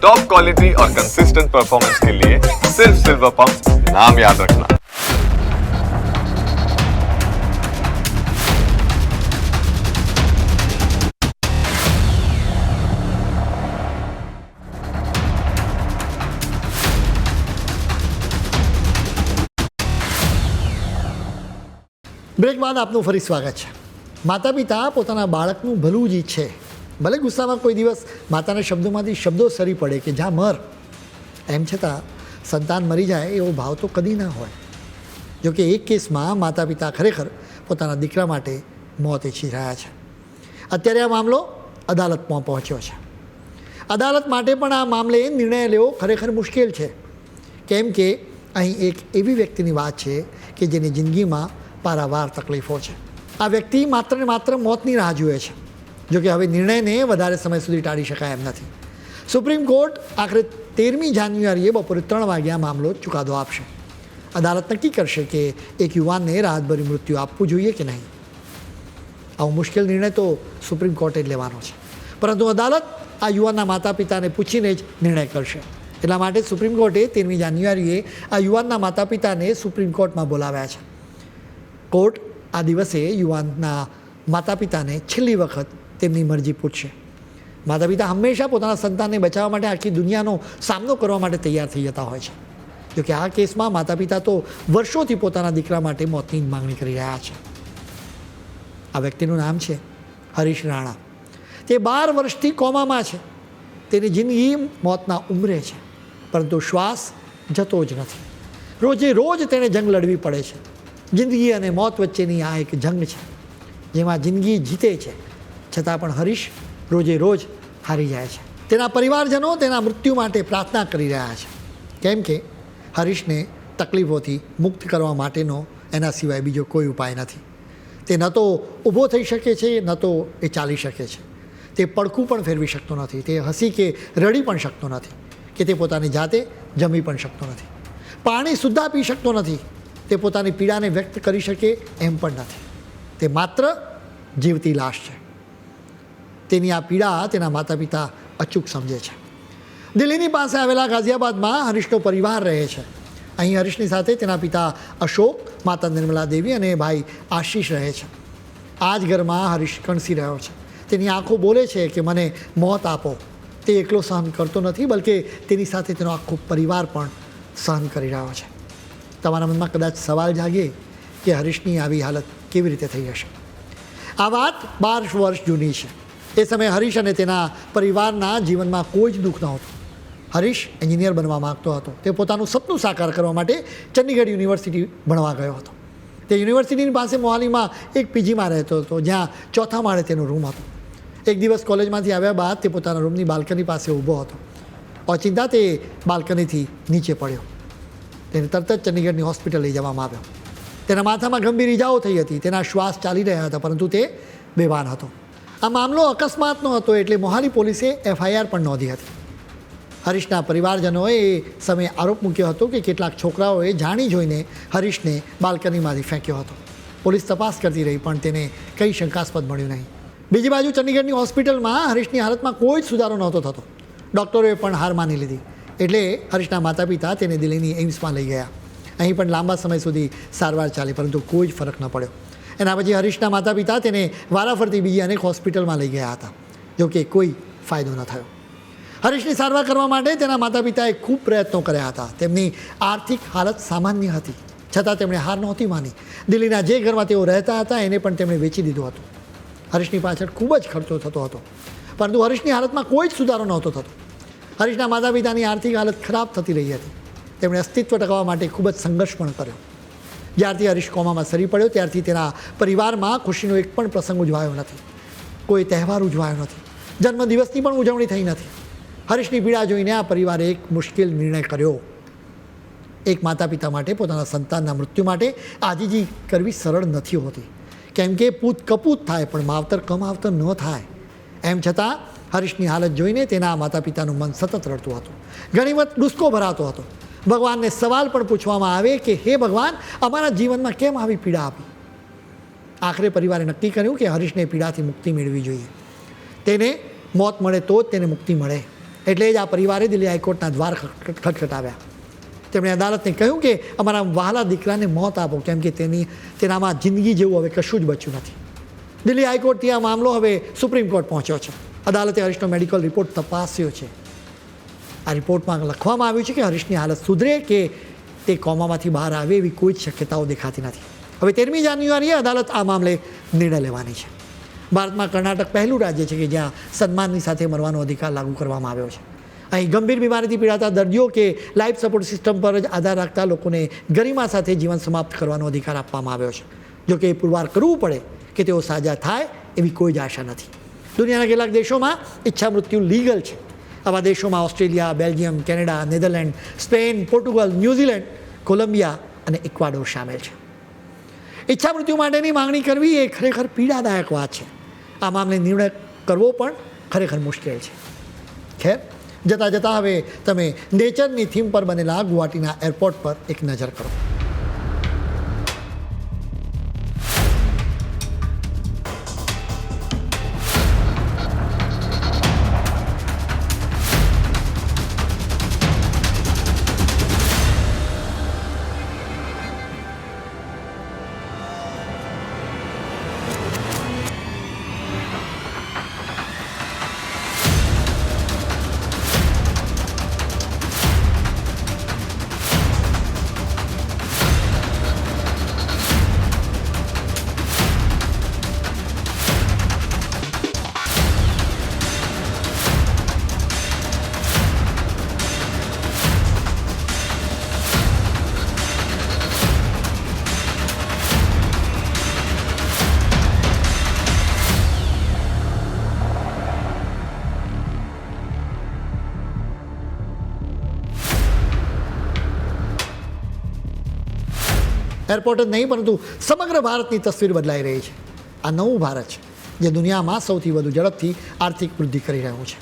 Top quality और consistent performance के लिए सिर्फ सिल्वर पंप नाम याद रखना બ્રેક બાદ આપનું ફરી સ્વાગત છે માતા પિતા પોતાના બાળકનું ભલું જ ઈચ્છે ભલે ગુસ્સામાં કોઈ દિવસ માતાના શબ્દોમાંથી શબ્દો સરી પડે કે જા મર, એમ છતાં સંતાન મરી જાય એવો ભાવ તો કદી ના હોય. જોકે એક કેસમાં માતા પિતા ખરેખર પોતાના દીકરા માટે મોત ઈચ્છી રહ્યા છે. અત્યારે આ મામલો અદાલતમાં પહોંચ્યો છે. અદાલત માટે પણ આ મામલે નિર્ણય લેવો ખરેખર મુશ્કેલ છે. કેમ કે અહીં એક એવી વ્યક્તિની વાત છે કે જેની જિંદગીમાં પારાવાર તકલીફો છે. આ વ્યક્તિ માત્ર ને માત્ર મોતની રાહ જુએ છે. જોકે હવે નિર્ણયને વધારે સમય સુધી ટાળી શકાય એમ નથી. સુપ્રીમ કોર્ટ આખરે તેરમી જાન્યુઆરીએ બપોરે ત્રણ વાગ્યા મામલો ચુકાદો આપશે. અદાલત નક્કી કરશે કે એક યુવાનને રાહતભરી મૃત્યુ આપવું જોઈએ કે નહીં. આવો મુશ્કેલ નિર્ણય તો સુપ્રીમ કોર્ટે જ લેવાનો છે. પરંતુ અદાલત આ યુવાનના માતા પિતાને પૂછીને જ નિર્ણય કરશે. એટલા માટે સુપ્રીમ કોર્ટે તેરમી જાન્યુઆરીએ આ યુવાનના માતા પિતાને સુપ્રીમ કોર્ટમાં બોલાવ્યા છે. કોર્ટ આ દિવસે યુવાનના માતા પિતાને છેલ્લી વખત તેમની મરજી પૂછશે માતા પિતા હંમેશા પોતાના સંતાનને બચાવવા માટે આખી દુનિયાનો સામનો કરવા માટે તૈયાર થઈ જતા હોય છે. જોકે આ કેસમાં માતા પિતા તો વર્ષોથી પોતાના દીકરા માટે મોતની માંગણી કરી રહ્યા છે. આ વ્યક્તિનું નામ છે હરીશ રાણા. તે બાર વર્ષથી કોમામાં છે. તેની જિંદગી મોતના ઉમરે છે, પરંતુ શ્વાસ જતો જ નથી. રોજે રોજ તેણે જંગ લડવી પડે છે. જિંદગી અને મોત વચ્ચેની આ એક જંગ છે, જેમાં જિંદગી જીતે છે. છતાં પણ હરીશ રોજે રોજ હારી જાય છે. તેના પરિવારજનો તેના મૃત્યુ માટે પ્રાર્થના કરી રહ્યા છે. કેમ કે હરીશને તકલીફોથી મુક્ત કરવા માટેનો એના સિવાય બીજો કોઈ ઉપાય નથી. તે ન તો ઊભો થઈ શકે છે, ન તો એ ચાલી શકે છે. તે પડખું પણ ફેરવી શકતો નથી, તે હસી કે રડી પણ શકતો નથી, કે તે પોતાની જાતે જમી પણ શકતો નથી. પાણી સુદ્ધા પી શકતો નથી, તે પોતાની પીડાને વ્યક્ત કરી શકે એમ પણ નથી. તે માત્ર જીવતી લાશ છે. તેની આ પીડા તેના માતા પિતા અચૂક સમજે છે. દિલ્હીની પાસે આવેલા ગાઝિયાબાદમાં હરીશનો પરિવાર રહે છે. અહીં હરીશની સાથે તેના પિતા અશોક, માતા નિર્મલા દેવી અને ભાઈ આશીષ રહે છે. આ જ ઘરમાં હરીશ કણસી રહ્યો છે. તેની આંખો બોલે છે કે મને મોત આપો. તે એકલો સહન કરતો નથી, બલકે તેની સાથે તેનો આખો પરિવાર પણ સહન કરી રહ્યો છે. તમારા મનમાં કદાચ સવાલ જાગે કે હરીશની આવી હાલત કેવી રીતે થઈ હશે? આ વાત બાર વર્ષ જૂની છે. એ સમયે હરીશ અને તેના પરિવારના જીવનમાં કોઈ જ દુઃખ નહોતું. હરીશ એન્જિનિયર બનવા માગતો હતો. તે પોતાનું સપનું સાકાર કરવા માટે ચંદીગઢ યુનિવર્સિટી ભણવા ગયો હતો. તે યુનિવર્સિટીની પાસે મોહાલીમાં એક પીજીમાં રહેતો હતો, જ્યાં ચોથા માળે તેનો રૂમ હતો. એક દિવસ કોલેજમાંથી આવ્યા બાદ તે પોતાના રૂમની બાલ્કની પાસે ઊભો હતો. ઓચિંતા તે બાલ્કનીથી નીચે પડ્યો. તેને તરત જ ચંદીગઢની હોસ્પિટલ લઈ જવામાં આવ્યો. તેના માથામાં ગંભીર ઇજાઓ થઈ હતી. તેના શ્વાસ ચાલી રહ્યા હતા, પરંતુ તે બેભાન હતો. આ મામલો અકસ્માતનો હતો એટલે મોહાલી પોલીસે એફઆઈઆર પણ નોંધી હતી. હરીશના પરિવારજનોએ એ સમયે આરોપ મૂક્યો હતો કે કેટલાક છોકરાઓએ જાણી જોઈને હરીશને બાલ્કનીમાંથી ફેંક્યો હતો. પોલીસ તપાસ કરતી રહી, પણ તેને કંઈ શંકાસ્પદ મળ્યું નહીં. બીજી બાજુ ચંડીગઢની હોસ્પિટલમાં હરીશની હાલતમાં કોઈ જ સુધારો નહોતો થતો. ડૉક્ટરોએ પણ હાર માની લીધી, એટલે હરીશના માતા પિતા તેને દિલ્હીની એમ્સમાં લઈ ગયા. અહીં પણ લાંબા સમય સુધી સારવાર ચાલી, પરંતુ કોઈ જ ફરક ન પડ્યો. એના પછી હરીશના માતા પિતા તેને વારાફરતી બીજી અનેક હોસ્પિટલમાં લઈ ગયા હતા જોકે કોઈ ફાયદો ન થયો. હરીશની સારવાર કરવા માટે તેના માતા પિતાએ ખૂબ પ્રયત્નો કર્યા હતા. તેમની આર્થિક હાલત સામાન્ય હતી, છતાં તેમણે હાર નહોતી માની. દિલ્હીના જે ઘરમાં તેઓ રહેતા હતા, એને પણ તેમણે વેચી દીધું હતું. હરીશની પાછળ ખૂબ જ ખર્ચો થતો હતો, પરંતુ હરીશની હાલતમાં કોઈ જ સુધારો નહોતો થતો. હરીશના માતા પિતાની આર્થિક હાલત ખરાબ થતી રહી હતી. તેમણે અસ્તિત્વ ટકાવવા માટે ખૂબ જ સંઘર્ષ પણ કર્યો. જ્યારથી હરીશ કોમામાં સરી પડ્યો, ત્યારથી તેના પરિવારમાં ખુશીનો એક પણ પ્રસંગ ઉજવાયો નથી. કોઈ તહેવાર ઉજવાયો નથી. જન્મદિવસની પણ ઉજવણી થઈ નથી. હરીશની પીડા જોઈને આ પરિવારે એક મુશ્કેલ નિર્ણય કર્યો. એક માતા પિતા માટે, પોતાના સંતાનના મૃત્યુ માટે આજીજી કરવી સરળ નથી હોતી. કેમ કે પૂત કપૂત થાય, પણ માવતર કમાવતર ન થાય. એમ છતાં, હરીશની હાલત જોઈને તેના માતા પિતાનું મન સતત રડતું હતું. ઘણી વખત ડુસ્કો ભરાતો હતો. ભગવાનને સવાલ પણ પૂછવામાં આવે કે, હે ભગવાન, અમારા જીવનમાં કેમ આવી પીડા આપી? આખરે પરિવારે નક્કી કર્યું કે હરીશને પીડાથી મુક્તિ મેળવી જોઈએ. તેને મોત મળે તો જ તેને મુક્તિ મળે. એટલે જ આ પરિવારે દિલ્હી હાઈકોર્ટના દ્વાર ખટખટાવ્યા. તેમણે અદાલતને કહ્યું કે, અમારા વહાલા દીકરાને મોત આપો, કેમ કે તેની, તેનામાં જિંદગી જેવું હવે કશું જ બચ્યું નથી. દિલ્હી હાઈકોર્ટથી આ મામલો હવે સુપ્રીમ કોર્ટ પહોંચ્યો છે. અદાલતે હરીશનો મેડિકલ રિપોર્ટ તપાસ્યો છે. આ રિપોર્ટમાં લખવામાં આવ્યું છે કે હરીશની હાલત સુધરે કે તે કોમામાંથી બહાર આવે એવી કોઈ જ શક્યતાઓ દેખાતી નથી. હવે તેરમી જાન્યુઆરીએ અદાલત આ મામલે નિર્ણય લેવાની છે. ભારતમાં કર્ણાટક પહેલું રાજ્ય છે કે જ્યાં સન્માનની સાથે મરવાનો અધિકાર લાગુ કરવામાં આવ્યો છે. અહીં ગંભીર બીમારીથી પીડાતા દર્દીઓ કે લાઈફ સપોર્ટ સિસ્ટમ પર જ આધાર રાખતા લોકોને ગરિમા સાથે જીવન સમાપ્ત કરવાનો અધિકાર આપવામાં આવ્યો છે. જોકે એ પુરવાર કરવું પડે કે તેઓ સાજા થાય એવી કોઈ જ આશા નથી. દુનિયાના કેટલાક દેશોમાં ઈચ્છા મૃત્યુ લીગલ છે. આવા દેશોમાં Australia, Belgium, Canada, Netherland, Spain, Portugal, New Zealand, Colombia અને ઇક્વાડોર સામેલ છે. ઈચ્છા મૃત્યુ માટેની માંગણી કરવી એ ખરેખર પીડાદાયક વાત છે. આ મામલે નિર્ણય કરવો પણ ખરેખર મુશ્કેલ છે. ખેર, જતાં જતાં હવે તમે નેચરની થીમ પર બનેલા ગુવાહાટીના એરપોર્ટ પર એક નજર કરો. એરપોર્ટ જ નહીં, પરંતુ સમગ્ર ભારતની તસવીર બદલાઈ રહી છે. આ નવું ભારત છે, જે દુનિયામાં સૌથી વધુ ઝડપથી આર્થિક વૃદ્ધિ કરી રહ્યું છે.